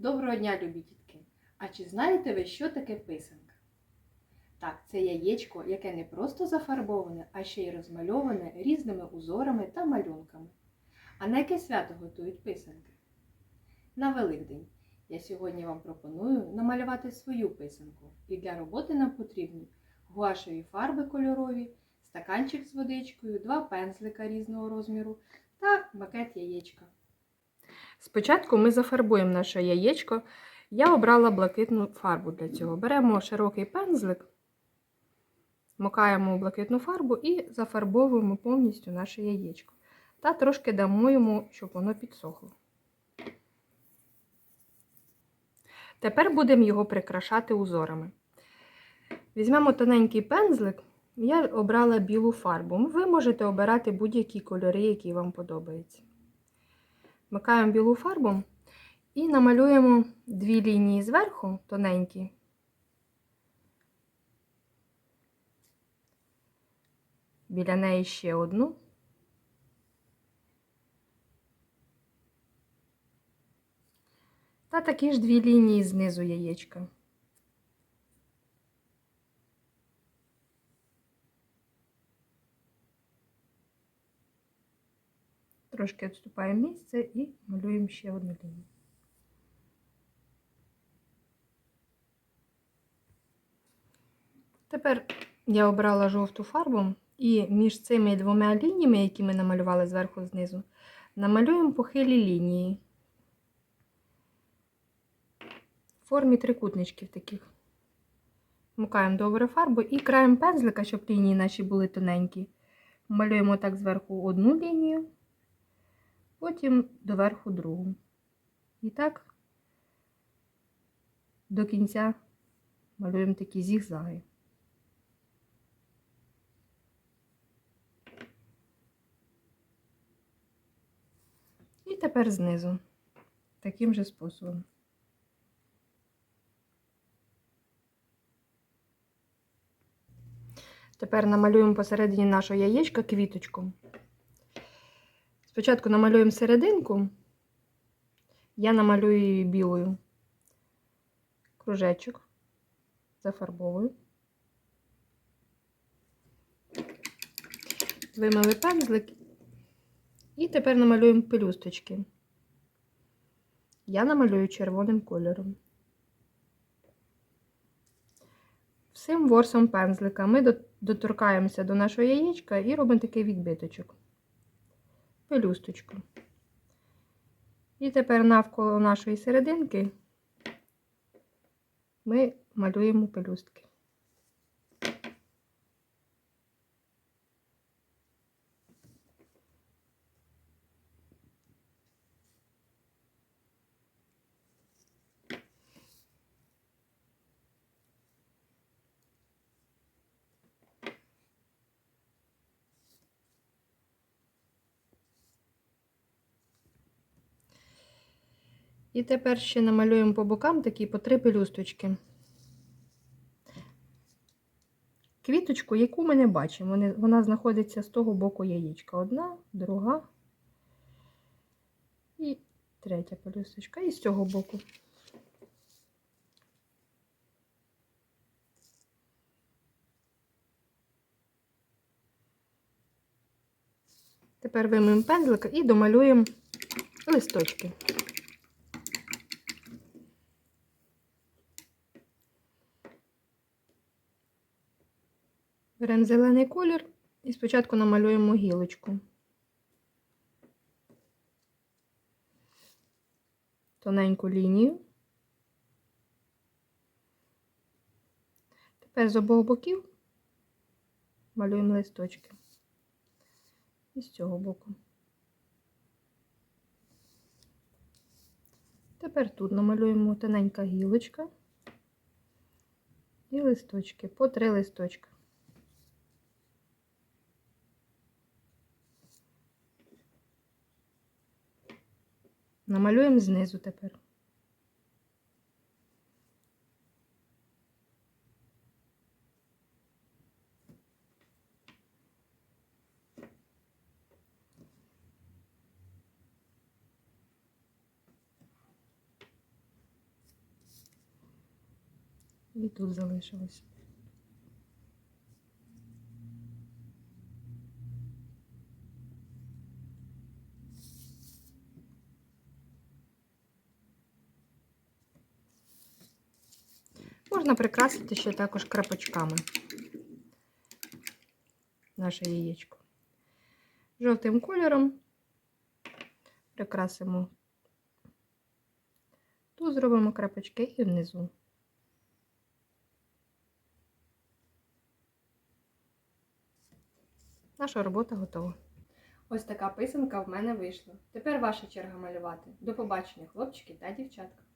Доброго дня, любі дітки! А чи знаєте ви, що таке писанка? Так, це яєчко, яке не просто зафарбоване, а ще й розмальоване різними узорами та малюнками. А на яке свято готують писанки? На Великдень. Я сьогодні вам пропоную намалювати свою писанку. І для роботи нам потрібні гуашеві фарби кольорові, стаканчик з водичкою, два пензлика різного розміру та макет яєчка. Спочатку ми зафарбуємо наше яєчко. Я обрала блакитну фарбу для цього. Беремо широкий пензлик, макаємо у блакитну фарбу і зафарбовуємо повністю наше яєчко. Та трошки дамо йому, щоб воно підсохло. Тепер будемо його прикрашати узорами. Візьмемо тоненький пензлик, я обрала білу фарбу. Ви можете обирати будь-які кольори, які вам подобаються. Вмикаємо білу фарбу і намалюємо дві лінії зверху, тоненькі. Біля неї ще одну. Та такі ж дві лінії знизу яєчка. Трошки відступаємо місце і малюємо ще одну лінію. Тепер я обрала жовту фарбу і між цими двома лініями, які ми намалювали зверху знизу, намалюємо похилі лінії в формі трикутничків таких. Вмикаємо добре фарбу і краєм пензлика, щоб лінії наші були тоненькі. Малюємо так зверху одну лінію потім доверху другу. І так до кінця малюємо такі зігзаги. І тепер знизу таким же способом. Тепер намалюємо посередині нашого яєчка квіточку. Спочатку намалюємо серединку, я намалюю її білою кружечок, зафарбовую. Вимили пензлик і тепер намалюємо пелюсточки. Я намалюю червоним кольором. Всім ворсом пензлика ми доторкаємося до нашого яєчка і робимо такий відбиточок пелюсточку. І тепер навколо нашої серединки ми малюємо пелюстки. І тепер ще намалюємо по бокам такі по три пелюсточки. Квіточку, яку ми не бачимо, вона знаходиться з того боку яєчка. Одна, друга і третя пелюсточка. І з цього боку. Тепер вимимо пензлика і домалюємо листочки. Беремо зелений колір і спочатку намалюємо гілочку. Тоненьку лінію. Тепер з обох боків малюємо листочки. І з цього боку. Тепер тут намалюємо тоненька гілочка і листочки, по три листочка. Намалюємо знизу тепер. І тут залишилось. Можна прикрасити ще також крапочками наше яєчко. Жовтим кольором прикрасимо тут зробимо крапочки і внизу. Наша робота готова. Ось така писанка в мене вийшла. Тепер ваша черга малювати. До побачення, хлопчики та дівчатка.